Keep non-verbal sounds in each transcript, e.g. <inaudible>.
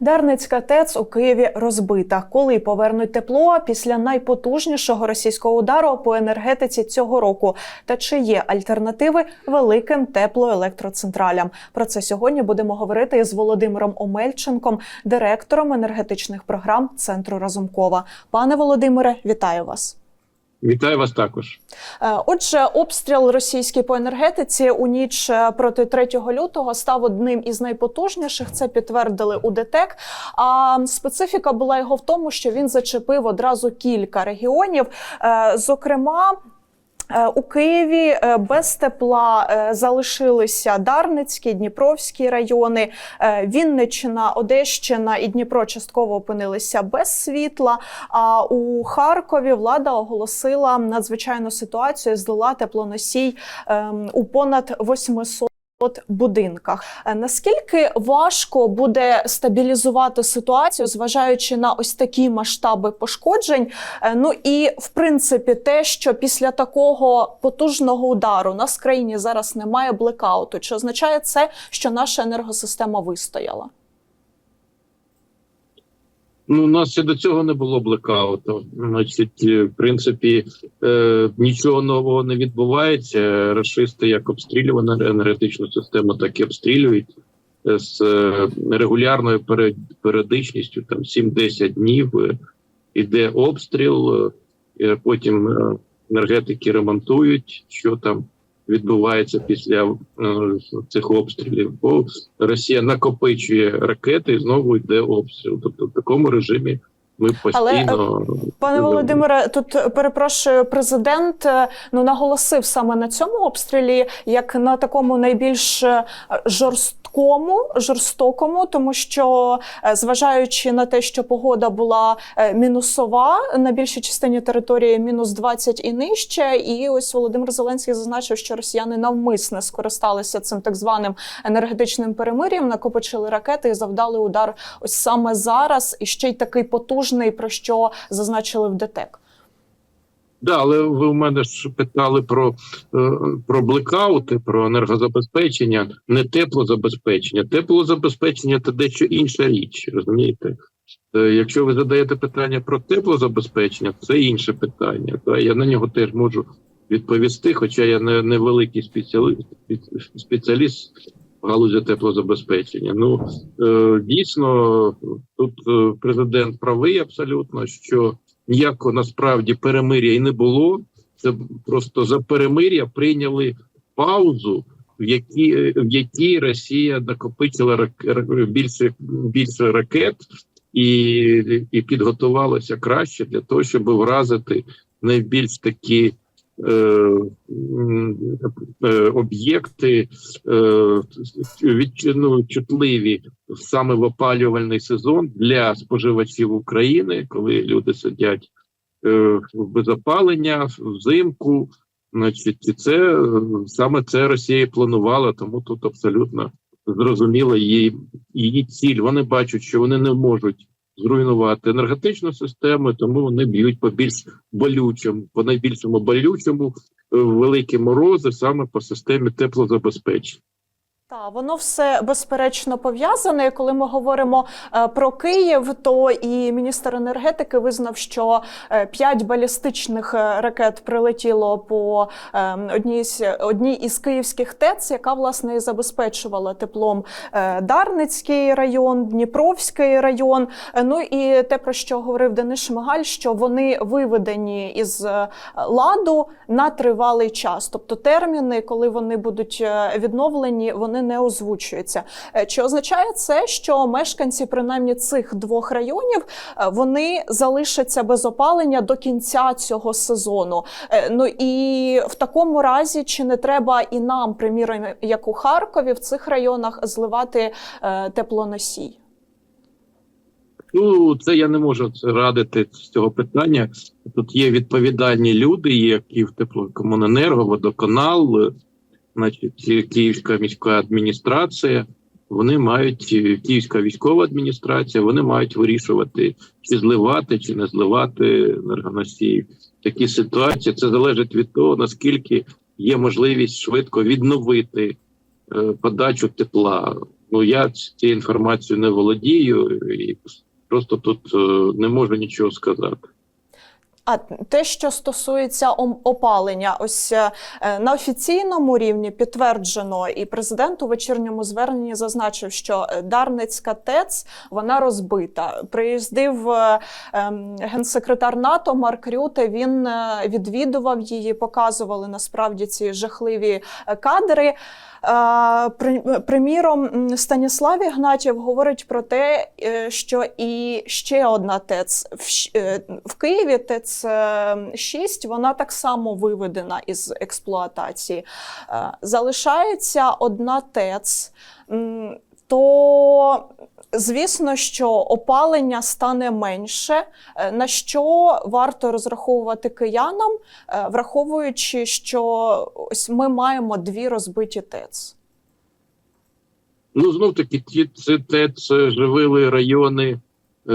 Дарницька ТЕЦ у Києві розбита. Коли повернуть тепло після найпотужнішого російського удару по енергетиці цього року? Та чи є альтернативи великим теплоелектроцентралям? Про це сьогодні будемо говорити із Володимиром Омельченком, директором енергетичних програм Центру Разумкова. Пане Володимире, вітаю вас. Вітаю вас також. Е, Отже, обстріл російський по енергетиці у ніч е, проти 3 лютого став одним із найпотужніших. Це підтвердили у ДТЕК. А специфіка була його в тому, що він зачепив одразу кілька регіонів. Е, Зокрема. Е, У Києві е, без тепла е, залишилися Дарницький, Дніпровський райони, Вінничина, Одещина і Дніпро частково опинилися без світла. А у Харкові влада оголосила надзвичайну ситуацію, здала теплоносій ем, у понад 800 будинках. Е, Наскільки важко буде стабілізувати ситуацію, зважаючи на ось такі масштаби пошкоджень? Е, Ну і в принципі, те, що після такого потужного удару нас в країні зараз немає блекауту, чи означає це, що наша енергосистема вистояла? Ну, у нас ще до цього не було блекауту. Значить, е, в принципі, е, нічого нового не відбувається. Рашисти як обстрілювали енергетичну систему, так і обстрілюють е, з е, регулярною періодичністю, там 7-10 днів іде обстріл, потім енергетики ремонтують, що там відбувається після е, цих обстрілів. Бо Росія накопичує ракети і знову йде обстріл. Тобто в такому режимі ми постійно Пане Володимире, тут перепрошую, президент е, ну наголосив саме на цьому обстрілі, як на такому найбільш е, жорсткому, жорстокому, тому що е, зважаючи на те, що погода була е, мінусова на більшій частині території мінус 20 і нижче, і ось Володимир Зеленський зазначив, що росіяни навмисне скористалися цим так званим енергетичним перемир'ям, накопичили ракети і завдали удар ось саме зараз, і ще й такий потужний, про що зазначили в ДТЕК. Да, але ви в мене ж питали про, е, про блекаути, про енергозабезпечення, не теплозабезпечення. Теплозабезпечення це дещо інша річ, розумієте? Е, Якщо ви задаєте питання про теплозабезпечення, це інше питання. Та я на нього теж можу відповісти, хоча я не, великий спеціаліст, спеціаліст галузі теплозабезпечення. Ну е, дійсно, тут е, президент правий абсолютно, що ніякого насправді перемир'я і не було. Це просто за перемир'я прийняли паузу, в якій в якій Росія накопичила рак- більше більше ракет і, і підготувалася краще для того, щоб вразити найбільш такі. Е, е, об'єкти е, ну, чутливі саме в опалювальний сезон для споживачів України, коли люди сидять без опалення взимку. Значить, і це саме це Росія планувала, тому тут абсолютно зрозуміла її, її ціль. Вони бачать, що вони не можуть зруйнувати енергетичну систему, тому вони б'ють по більш болючому, по найбільшому болючому е, великі морози саме по системі теплозабезпечення. Так, воно все безперечно пов'язане. Коли ми говоримо е, про Київ, то і міністр енергетики визнав, що е, п'ять балістичних е, ракет прилетіло по е, одній одній із київських ТЕЦ, яка власне і забезпечувала теплом е, Дарницький район, Дніпровський район. Е, Ну і те, про що говорив Денис Шмигаль, що вони виведені із е, ладу на тривалий час, тобто терміни, коли вони будуть е, відновлені, вони не озвучуються. Е, Чи означає це, що мешканці принаймні цих двох районів е, вони залишаться без опалення до кінця цього сезону? Е, Ну і в такому разі, чи не треба і нам, приміром, як у Харкові, в цих районах зливати теплоносій? Ну, це я не можу радити з цього питання. Тут є відповідальні люди, які в теплокомуненерго, водоканал, значить, Київська міська адміністрація. Вони мають е, Київська військова адміністрація, вони мають вирішувати, чи зливати, чи не зливати енергоносії. Такі ситуації це залежить від того, наскільки є можливість швидко відновити е, подачу тепла. Ну я цією інформацією не володію і просто тут е, не можу нічого сказати. А те, що стосується опалення, ось е, на офіційному рівні підтверджено, і президент у вечірньому зверненні зазначив, що е, Дарницька ТЕЦ вона розбита. Приїздив е, ем, генсекретар НАТО Марк Рюте. Він е, відвідував її, показували насправді ці жахливі е, кадри. Е, при- Приміром, Станіслав Ігнатів говорить про те, е, що і ще одна ТЕЦ в е, Києві, ТЕЦ 6, вона так само виведена із експлуатації. Е, Залишається одна ТЕЦ. То звісно, що опалення стане менше. Е, На що варто розраховувати киянам, е, враховуючи, що ось ми маємо дві розбиті ТЕЦ. Ну знов таки, ті це ТЕЦ живили райони е,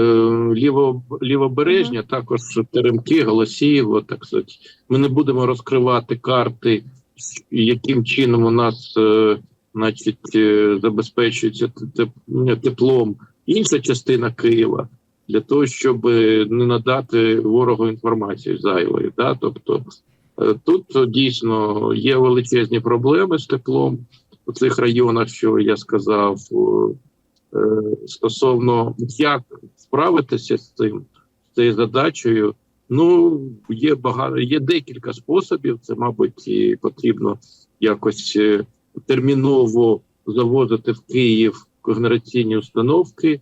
ліво, лівобережня, також Теремки, Голосіїво. Так сказати. Ми не будемо розкривати карти, яким чином у нас, е, значить, е, забезпечується теп- теп- теплом інша частина Києва. Для того щоб не надати ворогу інформацію зайвої, да, тобто е, тут е, дійсно є величезні проблеми з теплом у цих районах, що я сказав, е, стосовно як справитися з цим з цією задачею. Ну є багато, є декілька способів. Це, мабуть, і потрібно якось е, терміново завозити в Київ когенераційні установки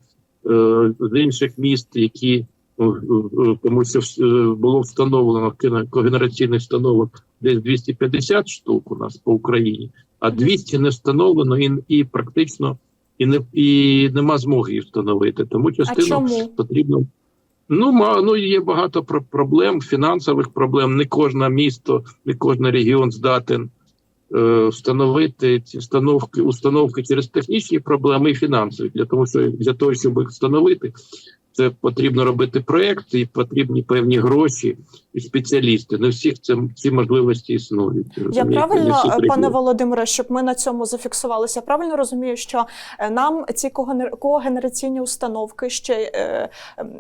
е, з інших міст, які ну, е, тому що е, було встановлено когенераційних установок десь 250 штук у нас по Україні а 200 не встановлено і, і практично і не і нема змоги їх встановити. Тому частину потрібно. Ну, ма, ну є багато про- проблем, фінансових проблем. Не кожне місто, не кожен регіон здатен е, встановити ці установки, установки через технічні проблеми і фінансові. Для того, що для того, щоб їх встановити, це потрібно робити проект, і потрібні певні гроші і спеціалісти. Не всіх це ці можливості існують. Я правильно, пане. Володимире, щоб ми на цьому зафіксувалися. Правильно розумію, що е, нам ці когенер- когенераційні установки ще е,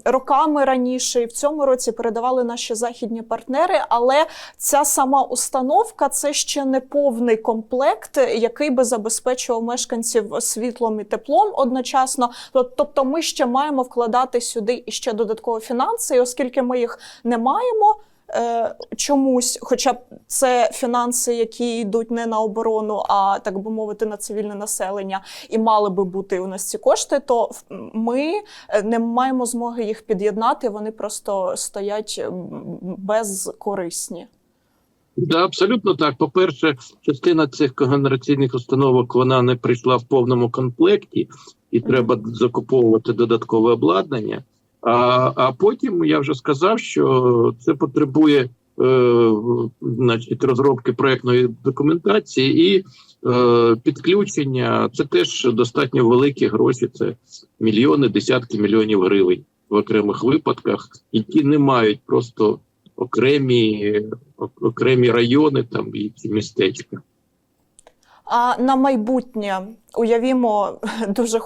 роками раніше і в цьому році передавали наші західні партнери, але ця сама установка це ще не повний комплект, який би забезпечував мешканців світлом і теплом одночасно. Тобто, ми ще маємо вкладати сюди іще додатково фінанси, і оскільки ми їх не маємо. е, Чомусь, хоча б це фінанси, які йдуть не на оборону, а так би мовити, на цивільне населення, і мали би бути у нас ці кошти, то ми е, не маємо змоги їх під'єднати. Вони просто стоять безкорисні. Да, абсолютно так. По-перше, частина цих когенераційних установок вона не прийшла в повному комплекті, і треба закуповувати додаткове обладнання. А, а потім я вже сказав, що це потребує е, значить, розробки проектної документації і е, підключення. Це теж достатньо великі гроші. Це мільйони, десятки мільйонів гривень в окремих випадках, які не мають просто окремі окремі райони там і ці містечка. А на майбутнє уявімо, дуже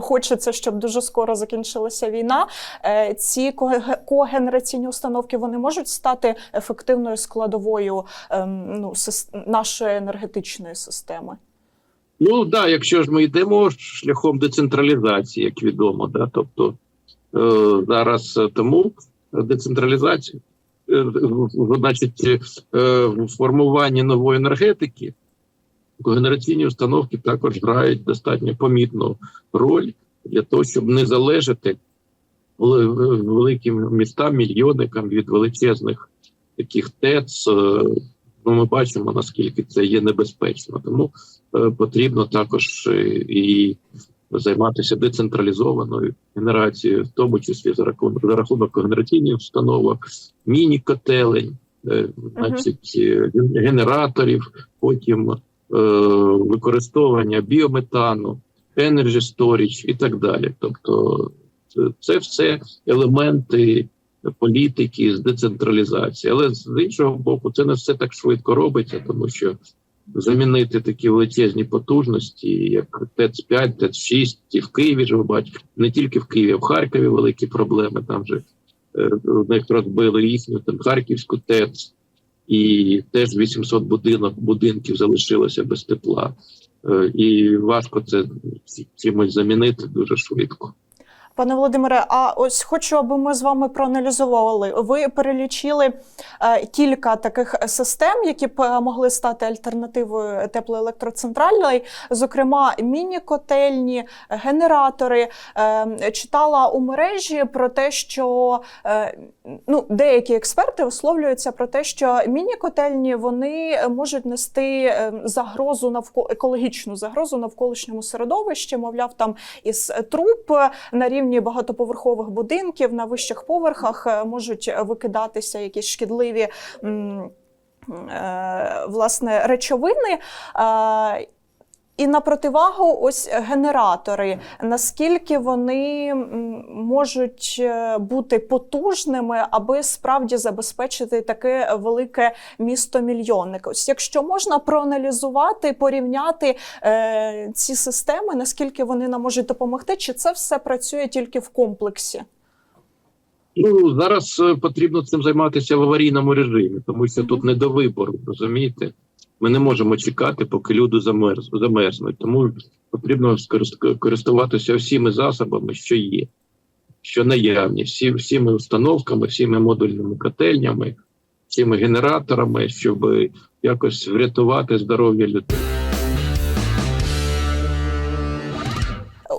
хочеться, щоб дуже скоро закінчилася війна. Е, Ці коге- когенераційні установки вони можуть стати ефективною складовою ем, ну, нашої енергетичної системи. Ну да, якщо ж ми йдемо шляхом децентралізації, як відомо, да, тобто е, зараз тому децентралізація, значить, е, формуванні нової енергетики, когенераційні установки також грають достатньо помітну роль для того, щоб не залежати великим містам, мільйонникам від величезних таких ТЕЦ. е, Ну, ми бачимо наскільки це є небезпечно, тому е, потрібно також е, і займатися децентралізованою генерацією, в тому числі за рахунок за рахунок когенераційних установок, міні-котелень, е, значить, е, ген- генераторів, потім е, використовування біометану, energy storage і так далі. Тобто, це все елементи політики з децентралізації. Але з іншого боку, це не все так швидко робиться, тому що замінити такі величезні потужності, як ТЕЦ-5, ТЕЦ-6, і в Києві ж ви бачите, не тільки в Києві, а в Харкові великі проблеми. Там же е, в них розбили їхню там Харківську ТЕЦ, і теж 800 будинок, будинків залишилося без тепла. Е, І важко це чимось замінити дуже швидко. Пане Володимире, а ось хочу, аби ми з вами проаналізували. Ви перелічили е, кілька таких систем, які б е, могли стати альтернативою теплоелектроцентральної, зокрема міні-котельні, генератори. Е, читала у мережі про те, що ну, деякі експерти висловлюються про те, що міні-котельні вони можуть нести загрозу навколо екологічну загрозу навколишньому середовищі, мовляв, там із труб на рівні багатоповерхових будинків на вищих поверхах е, можуть викидатися якісь шкідливі. е, Власне, речовини. Е, І на противагу, ось генератори. Наскільки вони можуть е, бути потужними, аби справді забезпечити таке велике місто мільйонник? Ось якщо можна проаналізувати, порівняти е, ці системи, наскільки вони нам можуть допомогти, чи це все працює тільки в комплексі? Ну зараз е, потрібно цим займатися в аварійному режимі, тому що тут не до вибору, розумієте? Ми не можемо чекати, поки люди замерз, замерзнуть. Тому потрібно користуватися всіми засобами, що є, що наявні, всі, всіми установками, всіми модульними котельнями, всіми генераторами, щоб якось врятувати здоров'я людей.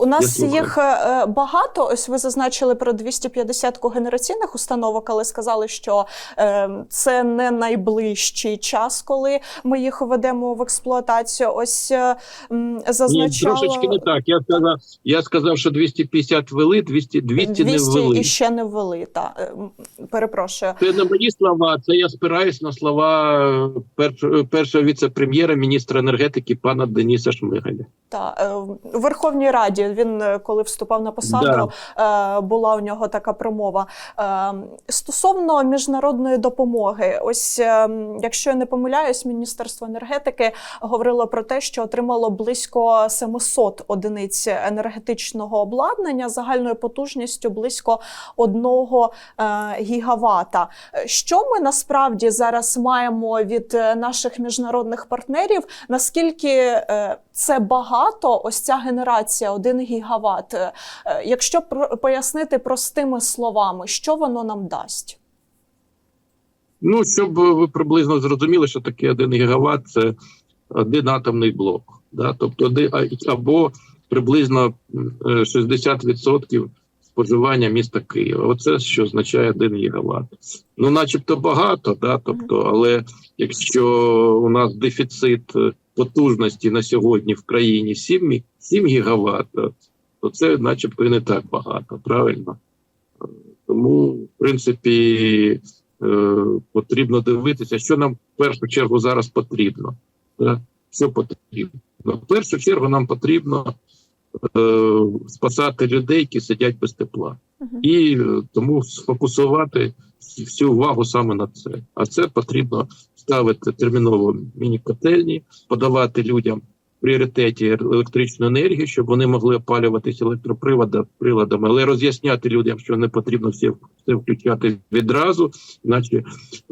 У нас їх е, багато. Ось ви зазначили про 250 когенераційних установок, але сказали, що е, це не найближчий час, коли ми їх введемо в експлуатацію. Ось е, м, Ні, трошечки не так. Я сказав, я сказав, що 250 ввели, 200, 200 не ввели. і ще не ввели. Та е, перепрошую. Це не мої слова, це я спираюсь на слова е, першого, віце-прем'єра, міністра енергетики пана Дениса Шмигаля. Та е, у Верховній Раді він, е, коли вступав на посаду, е, була у нього така промова. Е, Стосовно міжнародної допомоги, ось якщо я не помиляюсь, Міністерство енергетики говорило про те, що отримало близько 700 одиниць енергетичного обладнання загальною потужністю близько 1 е, гігавата. Що ми насправді зараз маємо від наших міжнародних партнерів? Наскільки це багато? Ось ця генерація 1 гігават. Е, Якщо пояснити простими словами, що воно нам дасть? Ну, щоб ви приблизно зрозуміли, що таке 1 гігават це один атомний блок. Да? Тобто або приблизно м, е, 60% споживання міста Києва. Оце що означає 1 гігават. Ну, начебто багато, да? тобто, але якщо у нас дефіцит е, потужності на сьогодні в країні 7, 7 гігават, то це начебто і не так багато, правильно? Тому, в принципі, е, потрібно дивитися, що нам в першу чергу зараз потрібно. Що потрібно? В першу чергу нам потрібно е, спасати людей, які сидять без тепла. І е, тому сфокусувати всю увагу саме на це. А це потрібно ставити терміново міні-котельні, подавати людям в пріоритеті електричну енергію, щоб вони могли опалюватися електроприладами, але роз'ясняти людям, що не потрібно все, все включати відразу, наче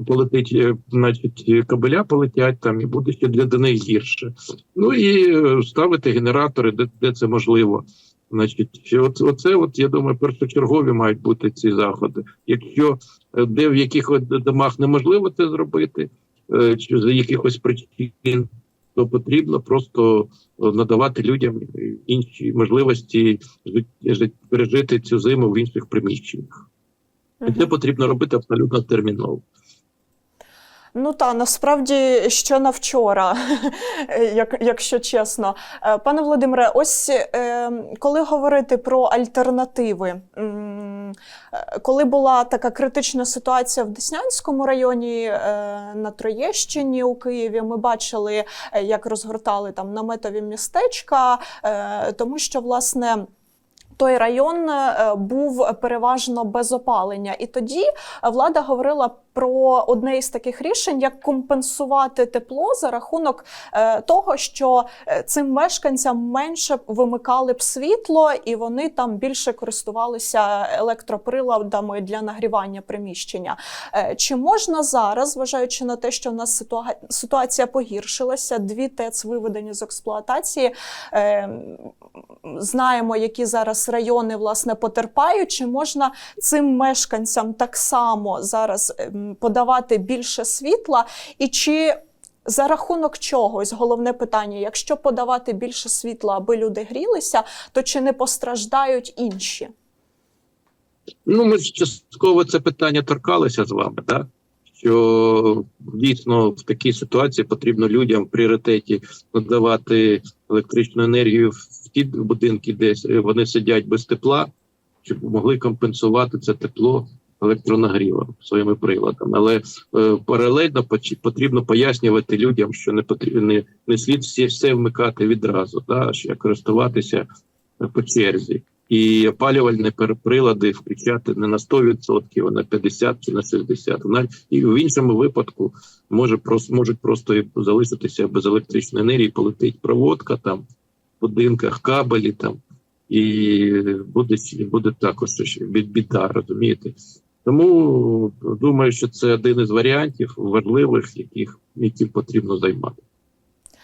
полетить, е, значить, кабеля полетять там, і буде ще для, них гірше. Ну і е, ставити генератори, де, де це можливо. Значить, от, оце, от, я думаю, першочергові мають бути ці заходи. Якщо е, де в яких домах неможливо це зробити, чи за якихось причин, то потрібно просто е, надавати людям інші можливості жит- жит- пережити цю зиму в інших приміщеннях. І це потрібно робити абсолютно терміново. Ну та насправді що на вчора, <laughs> як, якщо чесно. Е, Пане Володимире, ось е, коли говорити про альтернативи, е, коли була така критична ситуація в Деснянському районі на Троєщині у Києві, ми бачили, як розгортали там наметові містечка, тому що власне. Той район е, був переважно без опалення, і тоді влада говорила про одне із таких рішень, як компенсувати тепло за рахунок е, того, що е, цим мешканцям менше вимикали б світло, і вони там більше користувалися електроприладами для нагрівання приміщення. Чи можна зараз, зважаючи на те, що в нас ситуація погіршилася, дві ТЕЦ виведені з експлуатації, знаємо, які зараз райони власне потерпають, чи можна цим мешканцям так само зараз ем, подавати більше світла, і чи за рахунок чогось головне питання: якщо подавати більше світла, аби люди грілися, то чи не постраждають інші? Ну, ми ж частково це питання торкалися з вами, так? Що дійсно в такій ситуації потрібно людям в пріоритеті надавати електричну енергію в ті будинки, де вони сидять без тепла, щоб могли компенсувати це тепло електронагрівом своїми приладами. Але е, паралельно потрібно пояснювати людям, що не потрібно не, не слід всі все вмикати відразу, да, ще користуватися е, по черзі. І опалювальні прилади включати не на 100%, а на 50 чи на 60. Навіть і в іншому випадку може можуть просто залишитися без електричної енергії, полетить проводка там будинках, кабелі там, і буде буде також біда, розумієте? Тому думаю, що це один із варіантів важливих, яких яким потрібно займати.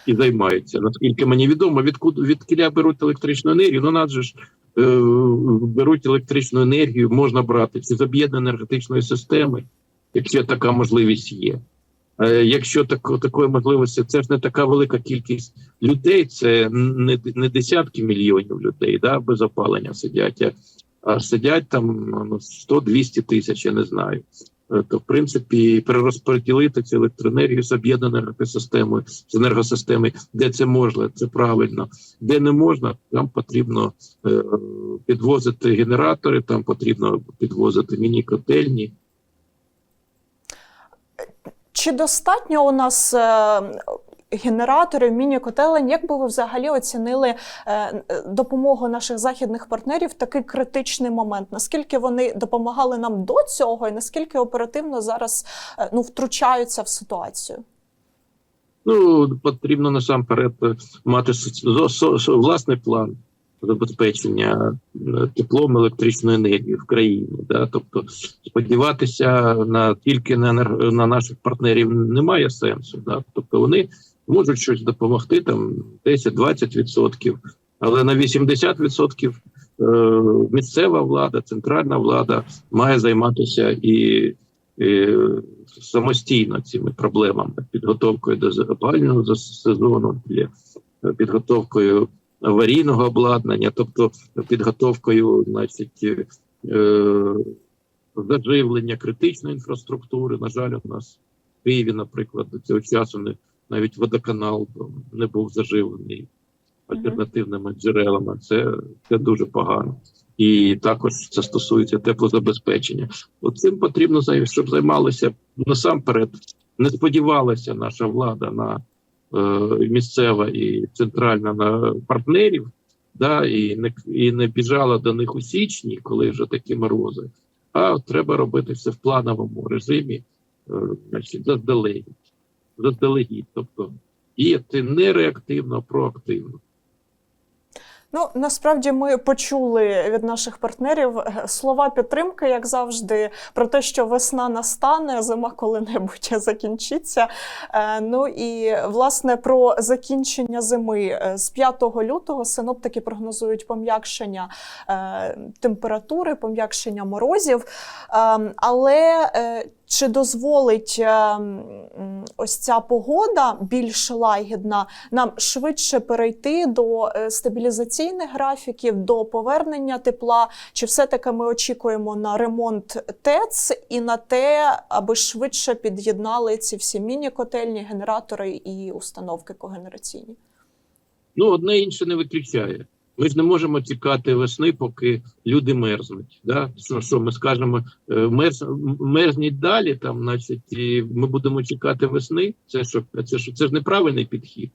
І займаються. Наскільки мені відомо, відкуди відкіля беруть електричну енергію, ну нас ж е, беруть електричну енергію, можна брати чи з об'єднаної енергетичної системи, якщо така можливість є. Е, якщо так, такої можливості, це ж не така велика кількість людей, це не, не десятки мільйонів людей, да, без опалення сидять, а, сидять там ну, 100-200 тисяч, я не знаю. Е, То, в принципі, перерозподілити цю електроенергію з об'єднаною енергосистемою, з енергосистеми, де це можна, це правильно. Де не можна, там потрібно е, підвозити генератори, там потрібно підвозити міні-котельні. Чи достатньо у нас е, генераторів, міні-котелень? Як би ви взагалі оцінили е, допомогу наших західних партнерів в такий критичний момент? Наскільки вони допомагали нам до цього, і наскільки оперативно зараз е, ну, втручаються в ситуацію? Ну, потрібно насамперед мати власний план забезпечення е, теплом електричної енергії в країні. Да? Тобто сподіватися на тільки на, енер- на наших партнерів немає сенсу. Да? Тобто вони можуть щось допомогти, там 10-20%, але на 80% е, місцева влада, центральна влада має займатися і самостійно цими проблемами, підготовкою до опалювального зас- сезону, підготовкою аварійного обладнання, тобто підготовкою, значить, е, заживлення критичної інфраструктури. На жаль, у нас в Києві, наприклад, до цього часу не навіть водоканал не був заживлений альтернативними джерелами. Це, це дуже погано. І також це стосується теплозабезпечення. От цим потрібно щоб займалися насамперед. Не сподівалася наша влада на місцева і центральна на партнерів, да, і не і не біжала до них у січні, коли вже такі морози. А треба робити все в плановому режимі, е, значить, заздалегідь. Заздалегідь, тобто діяти не реактивно, а проактивно. Ну насправді ми почули від наших партнерів е, слова підтримки, як завжди, про те, що весна настане, зима коли-небудь <laughs> закінчиться. Е, Ну і власне про закінчення зими Е, з 5 лютого синоптики прогнозують пом'якшення температури, пом'якшення морозів. Е, Але чи дозволить е, ось ця погода більш лагідна нам швидше перейти до е, стабілізаційних графіків, до повернення тепла? Чи все-таки ми очікуємо на ремонт ТЕЦ і на те, аби швидше під'єднали ці всі міні-котельні, генератори і установки когенераційні? Ну, одне інше не виключає. Ми ж не можемо чекати весни, поки люди мерзнуть. Да? Що, що ми скажемо, е, мерз, мерзніть далі, там, значить, і ми будемо чекати весни. Це що, це, що, це ж неправильний підхід.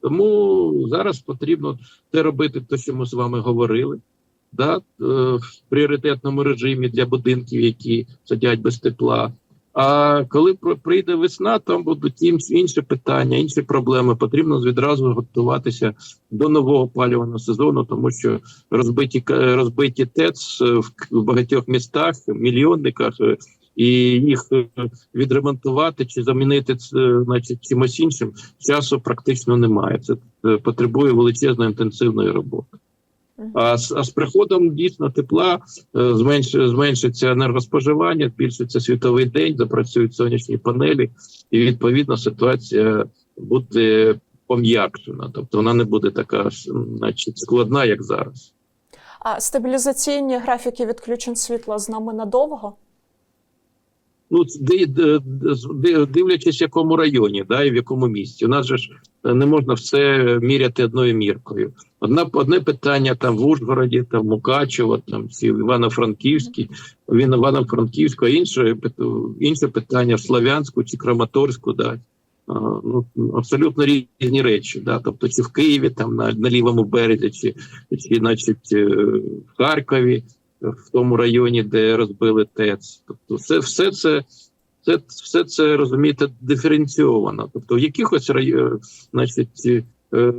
Тому зараз потрібно те робити, те, що ми з вами говорили. да, е, в пріоритетному режимі для будинків, які сидять без тепла. А коли прийде весна, там будуть інші, питання, інші проблеми. Потрібно відразу готуватися до нового опалювального сезону, тому що розбиті розбиті ТЕЦ е, в багатьох містах, мільйонниках, е, і їх е, відремонтувати чи замінити це, значить, чимось іншим часу практично немає. Це е, потребує величезної інтенсивної роботи. А з, а з приходом дійсно тепла е, зменш, зменшиться енергоспоживання, збільшиться світовий день, запрацюють сонячні панелі, і відповідно ситуація буде пом'якшена. Тобто вона не буде така значить, складна, як зараз. А стабілізаційні графіки відключень світла з нами надовго? Ну, ди- ди- ди- дивлячись, в якому районі, да, і в якому місті. У нас же ж е, не можна все міряти одною міркою. Одна одне питання там в Ужгороді, там Мукачево, там в Івано-Франківській, він Івано-Франківську, інше інше питання в Слов'янську чи Краматорську, да. Ну, абсолютно різні речі, да. Тобто, чи в Києві, там на, на лівому березі, чи, чи значить, е, в Харкові, в тому районі, де розбили ТЕЦ. Тобто, все, все це. Це все це розумієте диференційовано. Тобто, в якихось рай- значить, е,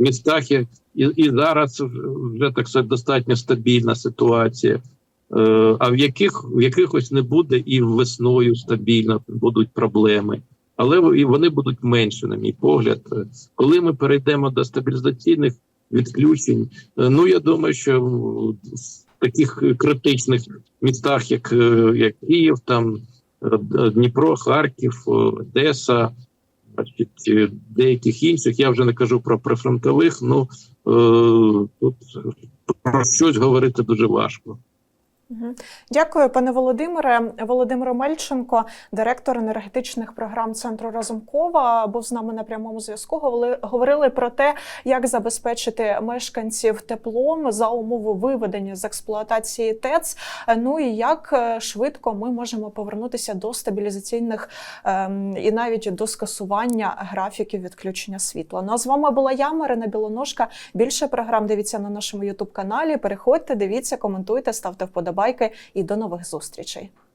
містах і, і зараз вже так сказати, достатньо стабільна ситуація. Е, а в яких в якихось не буде і весною стабільно будуть проблеми. Але і вони будуть менше, на мій погляд. Е, Коли ми перейдемо до стабілізаційних відключень, е, ну я думаю, що таких критичних містах, як, е, як Київ, там е, Дніпро, Харків, е, Одеса, е, деяких інших, я вже не кажу про прифронтових. Ну е, тут про щось говорити дуже важко. Дякую, пане Володимире. Володимир Мельченко, директор енергетичних програм центру Разумкова, був з нами на прямому зв'язку. Говорили- про те, як забезпечити мешканців теплом за умови виведення з експлуатації ТЕЦ. Ну і як е, швидко ми можемо повернутися до стабілізаційних ем, і навіть до скасування графіків відключення світла. Ну а з вами була я, Марина Білоножка. Більше програм дивіться на нашому Ютуб каналі. Переходьте, дивіться, коментуйте, ставте вподобайки і до нових зустрічей.